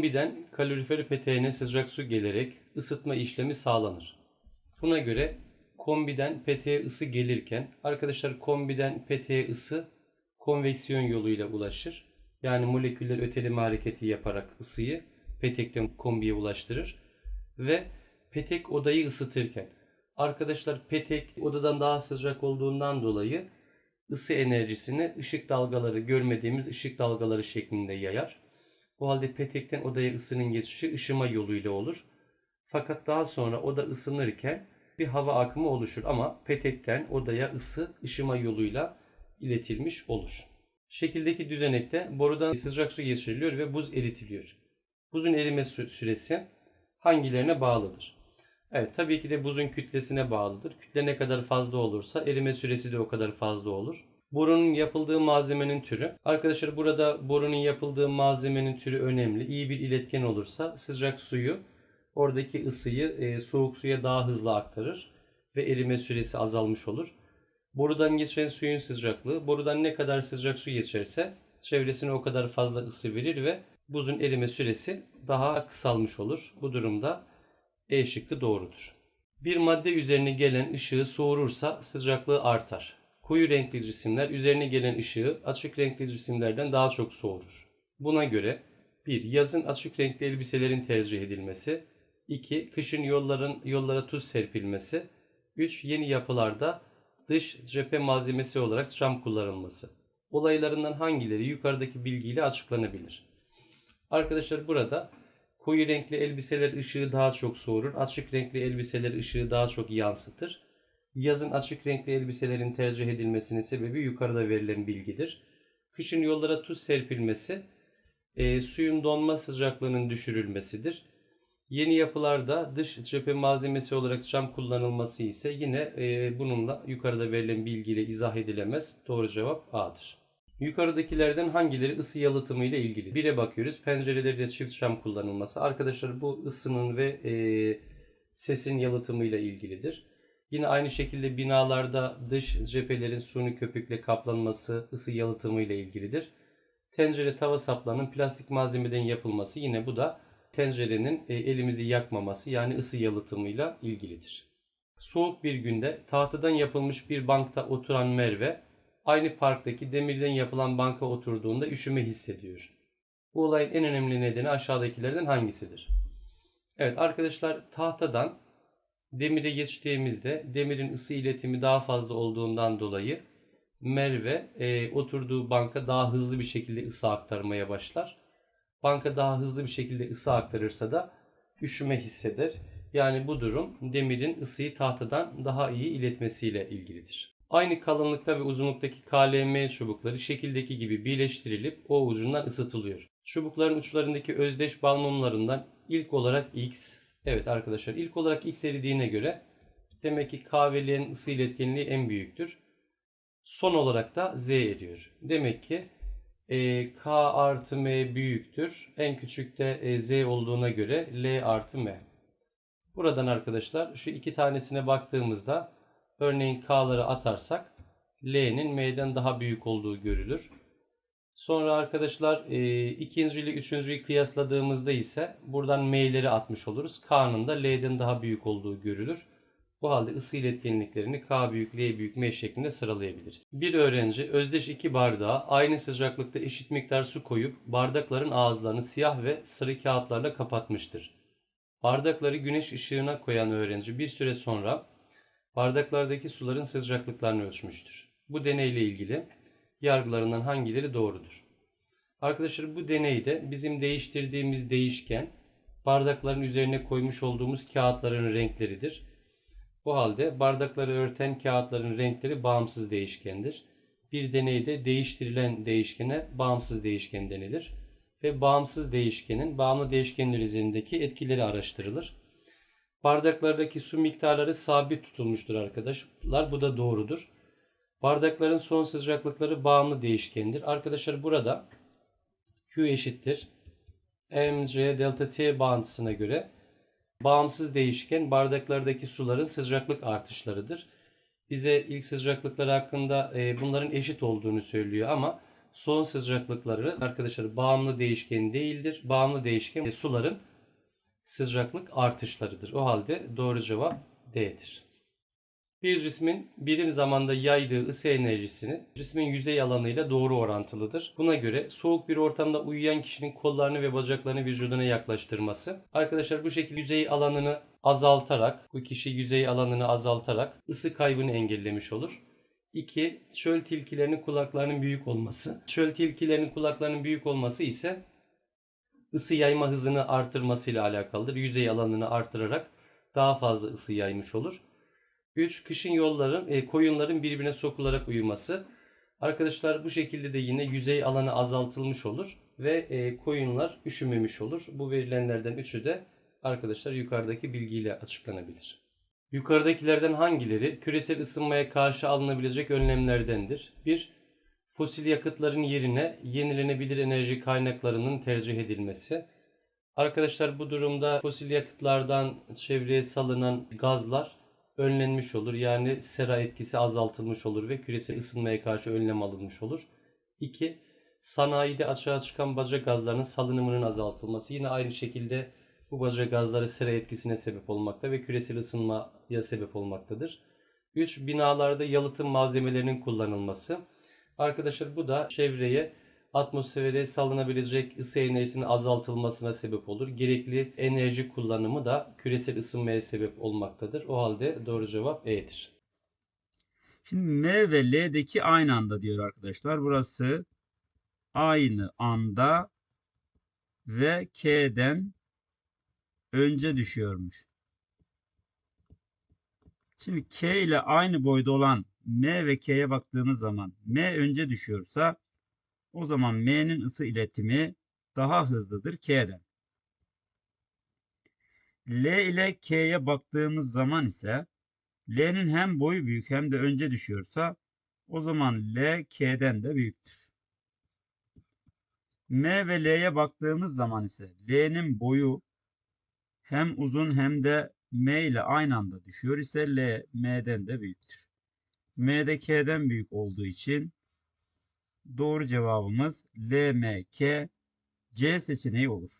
Kombiden kalorifer peteğine sıcak su gelerek ısıtma işlemi sağlanır. Buna göre kombiden peteğe ısı gelirken arkadaşlar kombiden peteğe ısı konveksiyon yoluyla ulaşır. Yani moleküller öteleme hareketi yaparak ısıyı petekten kombiye ulaştırır ve petek odayı ısıtırken arkadaşlar petek odadan daha sıcak olduğundan dolayı ısı enerjisini ışık dalgaları görmediğimiz ışık dalgaları şeklinde yayar. Bu halde petekten odaya ısının geçişi ışıma yoluyla olur. Fakat daha sonra oda ısınırken bir hava akımı oluşur ama petekten odaya ısı ışıma yoluyla iletilmiş olur. Şekildeki düzenekte borudan sıcak su geçiriliyor ve buz eritiliyor. Buzun erime sü- süresi hangilerine bağlıdır? Evet tabii ki de buzun kütlesine bağlıdır. Kütle ne kadar fazla olursa erime süresi de o kadar fazla olur. Borunun yapıldığı malzemenin türü. Arkadaşlar burada borunun yapıldığı malzemenin türü önemli. İyi bir iletken olursa sıcak suyu oradaki ısıyı e, soğuk suya daha hızlı aktarır ve erime süresi azalmış olur. Borudan geçen suyun sıcaklığı borudan ne kadar sıcak su geçerse çevresine o kadar fazla ısı verir ve buzun erime süresi daha kısalmış olur. Bu durumda E şıkkı doğrudur. Bir madde üzerine gelen ışığı soğurursa sıcaklığı artar. Koyu renkli cisimler üzerine gelen ışığı açık renkli cisimlerden daha çok soğurur. Buna göre 1. Yazın açık renkli elbiselerin tercih edilmesi. 2. Kışın yolların yollara tuz serpilmesi. 3. Yeni yapılarda dış cephe malzemesi olarak cam kullanılması. Olaylarından hangileri yukarıdaki bilgiyle açıklanabilir? Arkadaşlar burada koyu renkli elbiseler ışığı daha çok soğurur. Açık renkli elbiseler ışığı daha çok yansıtır. Yazın açık renkli elbiselerin tercih edilmesinin sebebi yukarıda verilen bilgidir. Kışın yollara tuz serpilmesi e, suyun donma sıcaklığının düşürülmesidir. Yeni yapılarda dış cephe malzemesi olarak cam kullanılması ise yine e, bununla yukarıda verilen bilgiyle izah edilemez. Doğru cevap A'dır. Yukarıdakilerden hangileri ısı yalıtımı ile ilgili? Bire bakıyoruz. Pencerelerde çift cam kullanılması. Arkadaşlar bu ısının ve e, sesin yalıtımı ile ilgilidir. Yine aynı şekilde binalarda dış cephelerin suni köpükle kaplanması ısı yalıtımı ile ilgilidir. Tencere tava saplarının plastik malzemeden yapılması yine bu da tencerenin e, elimizi yakmaması yani ısı yalıtımıyla ilgilidir. Soğuk bir günde tahtadan yapılmış bir bankta oturan Merve aynı parktaki demirden yapılan banka oturduğunda üşüme hissediyor. Bu olayın en önemli nedeni aşağıdakilerden hangisidir? Evet arkadaşlar tahtadan demire geçtiğimizde demirin ısı iletimi daha fazla olduğundan dolayı Merve e, oturduğu banka daha hızlı bir şekilde ısı aktarmaya başlar. Banka daha hızlı bir şekilde ısı aktarırsa da üşüme hisseder. Yani bu durum demirin ısıyı tahtadan daha iyi iletmesiyle ilgilidir. Aynı kalınlıkta ve uzunluktaki KLM çubukları şekildeki gibi birleştirilip o ucundan ısıtılıyor. Çubukların uçlarındaki özdeş bal mumlarından ilk olarak X, evet arkadaşlar ilk olarak X eridiğine göre demek ki K ve L'nin ısı iletkenliği en büyüktür. Son olarak da Z ediyor. Demek ki e, K artı M büyüktür. En küçük de e, Z olduğuna göre L artı M. Buradan arkadaşlar şu iki tanesine baktığımızda örneğin K'ları atarsak L'nin M'den daha büyük olduğu görülür. Sonra arkadaşlar e, ikinci ile üçüncüyü kıyasladığımızda ise buradan M'leri atmış oluruz. K'nın da L'den daha büyük olduğu görülür. Bu halde ısı iletkenliklerini K büyük, L büyük, M şeklinde sıralayabiliriz. Bir öğrenci özdeş iki bardağa aynı sıcaklıkta eşit miktar su koyup bardakların ağızlarını siyah ve sarı kağıtlarla kapatmıştır. Bardakları güneş ışığına koyan öğrenci bir süre sonra bardaklardaki suların sıcaklıklarını ölçmüştür. Bu deneyle ilgili yargılarından hangileri doğrudur? Arkadaşlar bu deneyde bizim değiştirdiğimiz değişken bardakların üzerine koymuş olduğumuz kağıtların renkleridir. Bu halde bardakları örten kağıtların renkleri bağımsız değişkendir. Bir deneyde değiştirilen değişkene bağımsız değişken denilir. Ve bağımsız değişkenin bağımlı değişkenler üzerindeki etkileri araştırılır. Bardaklardaki su miktarları sabit tutulmuştur arkadaşlar. Bu da doğrudur. Bardakların son sıcaklıkları bağımlı değişkendir. Arkadaşlar burada Q eşittir. MC delta T bağıntısına göre bağımsız değişken bardaklardaki suların sıcaklık artışlarıdır. Bize ilk sıcaklıklar hakkında e, bunların eşit olduğunu söylüyor ama son sıcaklıkları arkadaşlar bağımlı değişken değildir. Bağımlı değişken e, suların sıcaklık artışlarıdır. O halde doğru cevap D'dir. Bir cismin birim zamanda yaydığı ısı enerjisini cismin yüzey alanıyla doğru orantılıdır. Buna göre soğuk bir ortamda uyuyan kişinin kollarını ve bacaklarını vücuduna yaklaştırması. Arkadaşlar bu şekilde yüzey alanını azaltarak, bu kişi yüzey alanını azaltarak ısı kaybını engellemiş olur. 2. Çöl tilkilerinin kulaklarının büyük olması. Çöl tilkilerinin kulaklarının büyük olması ise ısı yayma hızını artırmasıyla alakalıdır. Yüzey alanını artırarak daha fazla ısı yaymış olur. 3. Kışın yolların, e, koyunların birbirine sokularak uyuması. Arkadaşlar bu şekilde de yine yüzey alanı azaltılmış olur ve e, koyunlar üşümemiş olur. Bu verilenlerden üçü de arkadaşlar yukarıdaki bilgiyle açıklanabilir. Yukarıdakilerden hangileri küresel ısınmaya karşı alınabilecek önlemlerdendir? 1. Fosil yakıtların yerine yenilenebilir enerji kaynaklarının tercih edilmesi. Arkadaşlar bu durumda fosil yakıtlardan çevreye salınan gazlar önlenmiş olur. Yani sera etkisi azaltılmış olur ve küresel ısınmaya karşı önlem alınmış olur. 2. Sanayide açığa çıkan baca gazlarının salınımının azaltılması. Yine aynı şekilde bu baca gazları sera etkisine sebep olmakta ve küresel ısınmaya sebep olmaktadır. 3. Binalarda yalıtım malzemelerinin kullanılması. Arkadaşlar bu da çevreye atmosfere salınabilecek ısı enerjisinin azaltılmasına sebep olur. Gerekli enerji kullanımı da küresel ısınmaya sebep olmaktadır. O halde doğru cevap E'dir. Şimdi M ve L'deki aynı anda diyor arkadaşlar. Burası aynı anda ve K'den önce düşüyormuş. Şimdi K ile aynı boyda olan M ve K'ye baktığımız zaman M önce düşüyorsa o zaman M'nin ısı iletimi daha hızlıdır K'den. L ile K'ye baktığımız zaman ise L'nin hem boyu büyük hem de önce düşüyorsa o zaman L K'den de büyüktür. M ve L'ye baktığımız zaman ise L'nin boyu hem uzun hem de M ile aynı anda düşüyor ise L M'den de büyüktür. M de K'den büyük olduğu için doğru cevabımız L, M, K, C seçeneği olur.